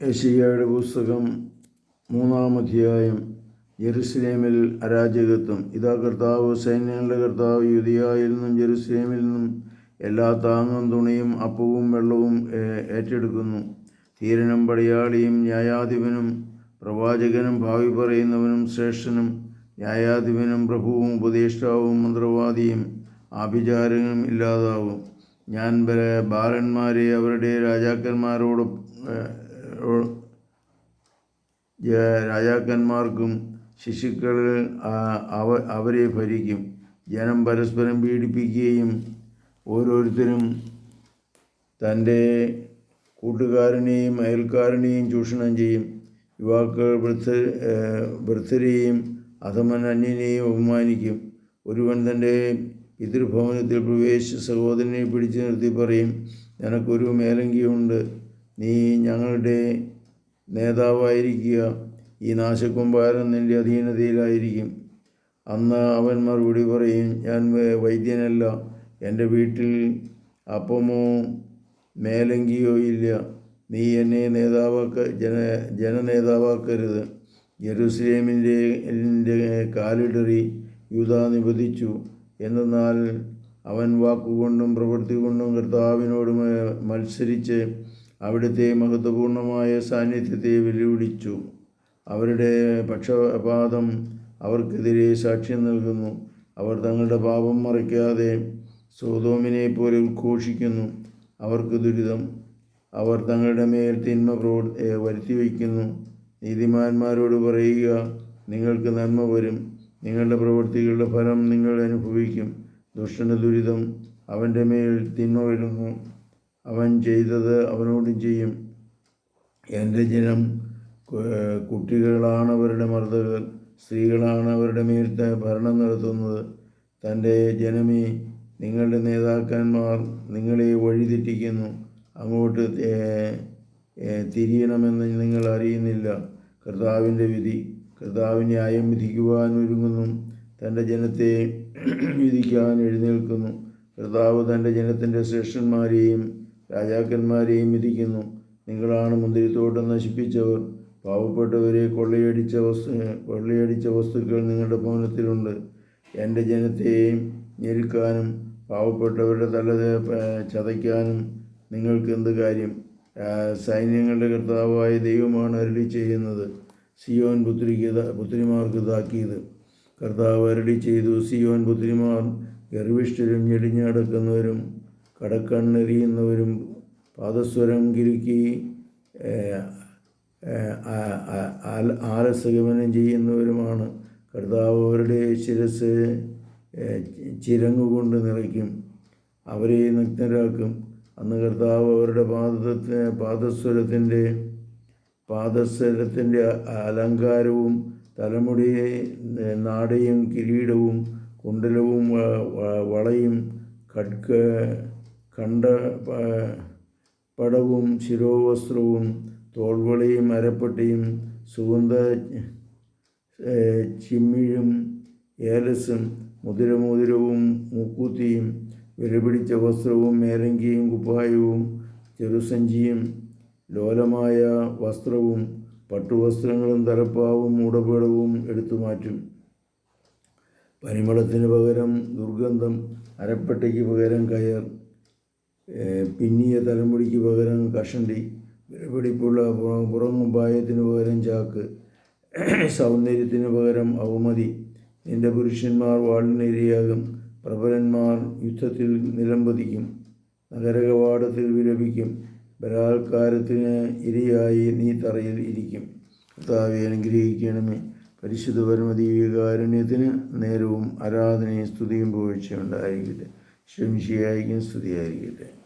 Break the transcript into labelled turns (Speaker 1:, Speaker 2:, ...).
Speaker 1: യേശയ്യയുടെ പുസ്തകം മൂന്നാം അധ്യായം ജെറുസലേമിൽ അരാജകത്വം. ഇതാ കർത്താവ് സൈന്യങ്ങളുടെ കർത്താവ് യുദിയായിൽ നിന്നും ജെറുസലേമിൽ നിന്നും എല്ലാ താങ്ങും തുണിയും അപ്പവും വെള്ളവും ഏറ്റെടുക്കുന്നു. ധീരനും പടയാളിയും ന്യായാധിപനും പ്രവാചകനും ഭാവി പറയുന്നവനും ശ്രേഷ്ഠനും ന്യായാധിപനും പ്രഭുവും ഉപദേഷ്ടാവും മന്ത്രവാദിയും ആഭിചാരങ്ങളും ഇല്ലാതാവും. ഞാൻ ബാലന്മാരെ അവരുടെ രാജാക്കന്മാരോട് രാജാക്കന്മാർക്കും അവ അവരെ ഭരിക്കും. ജനം പരസ്പരം പീഡിപ്പിക്കുകയും ഓരോരുത്തരും തന്റെ കൂട്ടുകാരനെയും അയൽക്കാരനെയും ചൂഷണം ചെയ്യും. യുവാക്കൾ വൃദ്ധ വൃദ്ധരെയും അധമൻ അന്യനെയും ബഹുമാനിക്കും ഒരുവൻ തന്റെ പിതൃഭവനത്തിൽ പ്രവേശിച്ച് സഹോദരനെ പിടിച്ചു നിർത്തി പറയും നിനക്കൊരു മേലങ്കിയുണ്ട്. നീ ഞങ്ങളുടെ നേതാവായിരിക്കുക. ഈ നാശക്കുംഭാരൻ നിന്റെ അധീനതയിലായിരിക്കും. അന്ന് അവൻ മറുപടി പറയും ഞാൻ വൈദ്യനല്ല. എന്റെ വീട്ടിൽ അപ്പമോ മേലങ്കിയോ ഇല്ല. നീ എന്നെ നേതാവാക്ക ജന ജനനേതാവാക്കരുത്. ജെറുസലേമിന്റെ എന്റെ കാലിടറി യുധ നിബന്ധിച്ചു. എന്നാൽ അവൻ വാക്കുകൊണ്ടും പ്രവൃത്തി കൊണ്ടും കർത്താവിനോട് മത്സരിച്ച് അവിടുത്തെ മഹത്വപൂർണമായ സാന്നിധ്യത്തെ വെല്ലുവിളിച്ചു. അവരുടെ പക്ഷപാതം അവർക്കെതിരെ സാക്ഷ്യം നൽകുന്നു. അവർ തങ്ങളുടെ പാപം മറയ്ക്കാതെ സോതോമിനെ പോലെ ഉദ്ഘോഷിക്കുന്നു. അവർക്ക് ദുരിതം. അവർ തങ്ങളുടെ മേൽ തിന്മ പ്രവർ വരുത്തി വയ്ക്കുന്നു നീതിമാന്മാരോട് പറയുക നിങ്ങൾക്ക് നന്മ വരും. നിങ്ങളുടെ പ്രവൃത്തികളുടെ ഫലം നിങ്ങൾ അനുഭവിക്കും. ദുഷ്ടന് ദുരിതം അവന്റെ മേൽ തിന്മ വരുന്നു. അവൻ ചെയ്തത് അവനോടും ചെയ്യും. എന്റെ ജനം കുട്ടികളാണ് അവരുടെ മർദ്ദകർ സ്ത്രീകളാണ് അവരുടെ മേൽ ഭരണം നടത്തുന്നത്. തന്റെ ജനമേ നിങ്ങളുടെ നേതാക്കന്മാർ നിങ്ങളെ വഴിതെറ്റിക്കുന്നു. അങ്ങോട്ട് തിരിയണമെന്ന് നിങ്ങൾ അറിയുന്നില്ല. കർത്താവിന്റെ വിധി കർത്താവ് ന്യായം വിധിക്കുവാൻ ഒരുങ്ങുന്നു. തന്റെ ജനത്തെ വിധിക്കാൻ എഴുന്നേൽക്കുന്നു. കർത്താവ് തന്റെ ജനത്തിന്റെ ശ്രേഷ്ഠന്മാരെയും രാജാക്കന്മാരെയും വിധിക്കുന്നു. നിങ്ങളാണ് മുന്തിരിത്തോട്ടം നശിപ്പിച്ചവർ. പാവപ്പെട്ടവരെ കൊള്ളയടിച്ച വസ്തു കൊള്ളയടിച്ച വസ്തുക്കൾ നിങ്ങളുടെ ഭവനത്തിലുണ്ട്. എന്റെ ജനത്തെയും ഞെരുക്കാനും പാവപ്പെട്ടവരുടെ തല ചതയ്ക്കാനും നിങ്ങൾക്ക് എന്ത് കാര്യം? സൈന്യങ്ങളുടെ കർത്താവായ ദൈവമാണ് അരുളി ചെയ്യുന്നത്. സിയോൻ പുത്രിക്ക് പുത്രിമാർക്ക് ഇതാക്കിയത്. കർത്താവ് അരുളി ചെയ്തു. സിയോൻ പുത്രിമാർ ഗർവിഷ്ഠരും ഞെടിഞ്ഞടക്കുന്നവരും കടക്കണ്ണെറിയുന്നവരും പാദസ്വരം കിരുക്കി ആലസഗമനം ചെയ്യുന്നവരുമാണ്. കർത്താവ് അവരുടെ ശിരസ് ചിരങ്ങുകൊണ്ട് നിറയ്ക്കും. അവരെ നഗ്നരാക്കും. അന്ന് കർത്താവ് അവരുടെ പാദത്തെ പാദസ്വരത്തിന്റെ പാദസ്വരത്തിന്റെ അലങ്കാരവും തലമുടി നാടയും കിരീടവും കുണ്ടലവും വളയും ഖഡ്ക കണ്ട പടവും ശിരോവസ്ത്രവും തോൾവളിയും അരപ്പട്ടിയും സുഗന്ധ ചിമ്മിഴും ഏലസും മുതിരമോതിരവും മൂക്കൂത്തിയും വിലപിടിച്ച വസ്ത്രവും മേരങ്കിയും കുപ്പായവും ചെറുസഞ്ചിയും ലോലമായ വസ്ത്രവും പട്ടുവസ്ത്രങ്ങളും തലപ്പാവും ഉടപടവും എടുത്തു മാറ്റും. പരിമളത്തിന് പകരം ദുർഗന്ധം അരപ്പട്ടയ്ക്ക് പകരം കയർ. പിന്നിയ തലമുടിക്ക് പകരം കഷണ്ടി വിലപിടിപ്പുള്ള പുറ- പുറംകുപ്പായത്തിന് പകരം ചാക്ക് സൗന്ദര്യത്തിന് പകരം അവമതി. നിന്റെ പുരുഷന്മാർ വാളിനിരയാകും പ്രബലന്മാർ യുദ്ധത്തിൽ നിലംപതിക്കും നഗരകവാടത്തിൽ വിലപിക്കും ബലാത്കാരത്തിന് ഇരയായി നീ തറയിൽ ഇരിക്കും. കർത്താവെ അനുഗ്രഹിക്കണമേ. പരിശുദ്ധ പരമദീവികാരുണ്യത്തിന് നേരവും ആരാധനയും സ്തുതിയും പുകഴ്ച ശംശിയായിരിക്കും സ്തുതിയായിരിക്കട്ടെ.